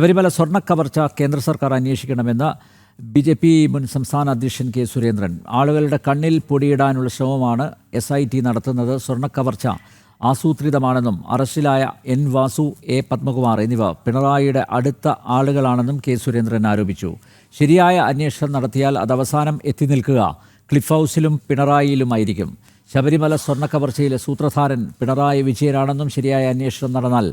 ശബരിമല സ്വർണക്കവർച്ച കേന്ദ്ര സർക്കാർ അന്വേഷിക്കണമെന്ന് ബി ജെ പി മുൻ സംസ്ഥാന അധ്യക്ഷൻ കെ സുരേന്ദ്രൻ. ആളുകളുടെ കണ്ണിൽ പൊടിയിടാനുള്ള ശ്രമമാണ് എസ് ഐ ടി നടത്തുന്നത്. സ്വർണക്കവർച്ച ആസൂത്രിതമാണെന്നും അറസ്റ്റിലായ എൻ വാസു എ പത്മകുമാർ എന്നിവ പിണറായിയുടെ അടുത്ത ആളുകളാണെന്നും കെ സുരേന്ദ്രൻ ആരോപിച്ചു. ശരിയായ അന്വേഷണം നടത്തിയാൽ അത് അവസാനം എത്തി നിൽക്കുക. ക്ലിഫ് ഹൗസിലും പിണറായിയിലുമായിരിക്കും. ശബരിമല സ്വർണക്കവർച്ചയിലെ സൂത്രധാരൻ പിണറായി വിജയനാണെന്നും ശരിയായ അന്വേഷണം നടന്നാൽ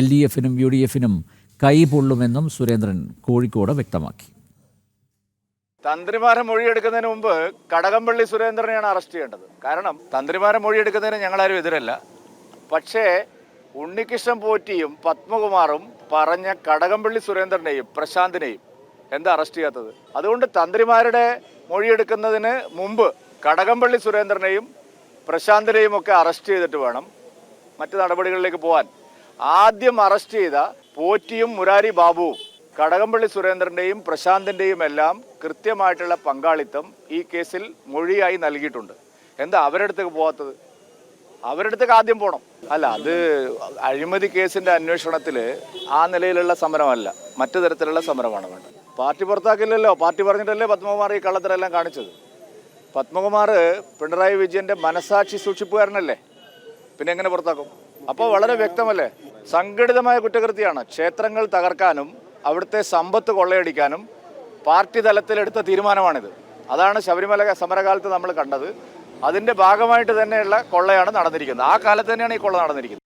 എൽ ഡി എഫിനും യു ഡി എഫിനും കൈപൊള്ളുമെന്നും സുരേന്ദ്രൻ കോഴിക്കോട് വ്യക്തമാക്കി. തന്ത്രിമാരെ മൊഴിയെടുക്കുന്നതിന് മുമ്പ് കടകംപള്ളി സുരേന്ദ്രനെയാണ് അറസ്റ്റ് ചെയ്യേണ്ടത്. കാരണം തന്ത്രിമാരെ മൊഴിയെടുക്കുന്നതിന് ഞങ്ങളാരും എതിരല്ല. പക്ഷേ ഉണ്ണികൃഷ്ണൻ പോറ്റിയും പത്മകുമാറും പറഞ്ഞ കടകംപള്ളി സുരേന്ദ്രനെയും പ്രശാന്തിനെയും എന്താ അറസ്റ്റ് ചെയ്യാത്തത്? അതുകൊണ്ട് തന്ത്രിമാരുടെ മൊഴിയെടുക്കുന്നതിന് മുമ്പ് കടകംപള്ളി സുരേന്ദ്രനെയും പ്രശാന്തിനെയും ഒക്കെ അറസ്റ്റ് ചെയ്തിട്ട് വേണം മറ്റ് നടപടികളിലേക്ക് പോകാൻ ആദ്യം അറസ്റ്റ് ചെയ്ത പോറ്റിയും മുരാരി ബാബുവും കടകംപള്ളി സുരേന്ദ്രന്റെയും പ്രശാന്തിന്റെയും എല്ലാം കൃത്യമായിട്ടുള്ള പങ്കാളിത്തം ഈ കേസിൽ മൊഴിയായി നൽകിയിട്ടുണ്ട്. എന്താ അവരുടെ അടുത്തേക്ക് പോകാത്തത് അവരുടെ അടുത്തേക്ക് ആദ്യം പോകണം അല്ല അത് അഴിമതി കേസിന്റെ അന്വേഷണത്തിൽ ആ നിലയിലുള്ള സമരമല്ല മറ്റു തരത്തിലുള്ള സമരമാണ് വേണ്ടത്. പാർട്ടി പുറത്താക്കില്ലല്ലോ പാർട്ടി പറഞ്ഞിട്ടല്ലേ പത്മകുമാർ ഈ കള്ളത്തരെല്ലാം കാണിച്ചത്? പത്മകുമാർ പിണറായി വിജയന്റെ മനസാക്ഷി സൂക്ഷിപ്പുകാരനല്ലേ? പിന്നെ എങ്ങനെ പുറത്താക്കും? അപ്പോൾ വളരെ വ്യക്തമല്ലേ? സംഘടിതമായ കുറ്റകൃത്യമാണ്. ക്ഷേത്രങ്ങൾ തകർക്കാനും അവിടുത്തെ സമ്പത്ത് കൊള്ളയടിക്കാനും പാർട്ടി തലത്തിലെടുത്ത തീരുമാനമാണിത്. അതാണ് ശബരിമല സമരകാലത്ത് നമ്മൾ കണ്ടത്. അതിന്റെ ഭാഗമായിട്ട് തന്നെയുള്ള കൊള്ളയാണ് നടന്നിരിക്കുന്നത്. ആ കാലത്ത് തന്നെയാണ് ഈ കൊള്ള നടന്നിരിക്കുന്നത്.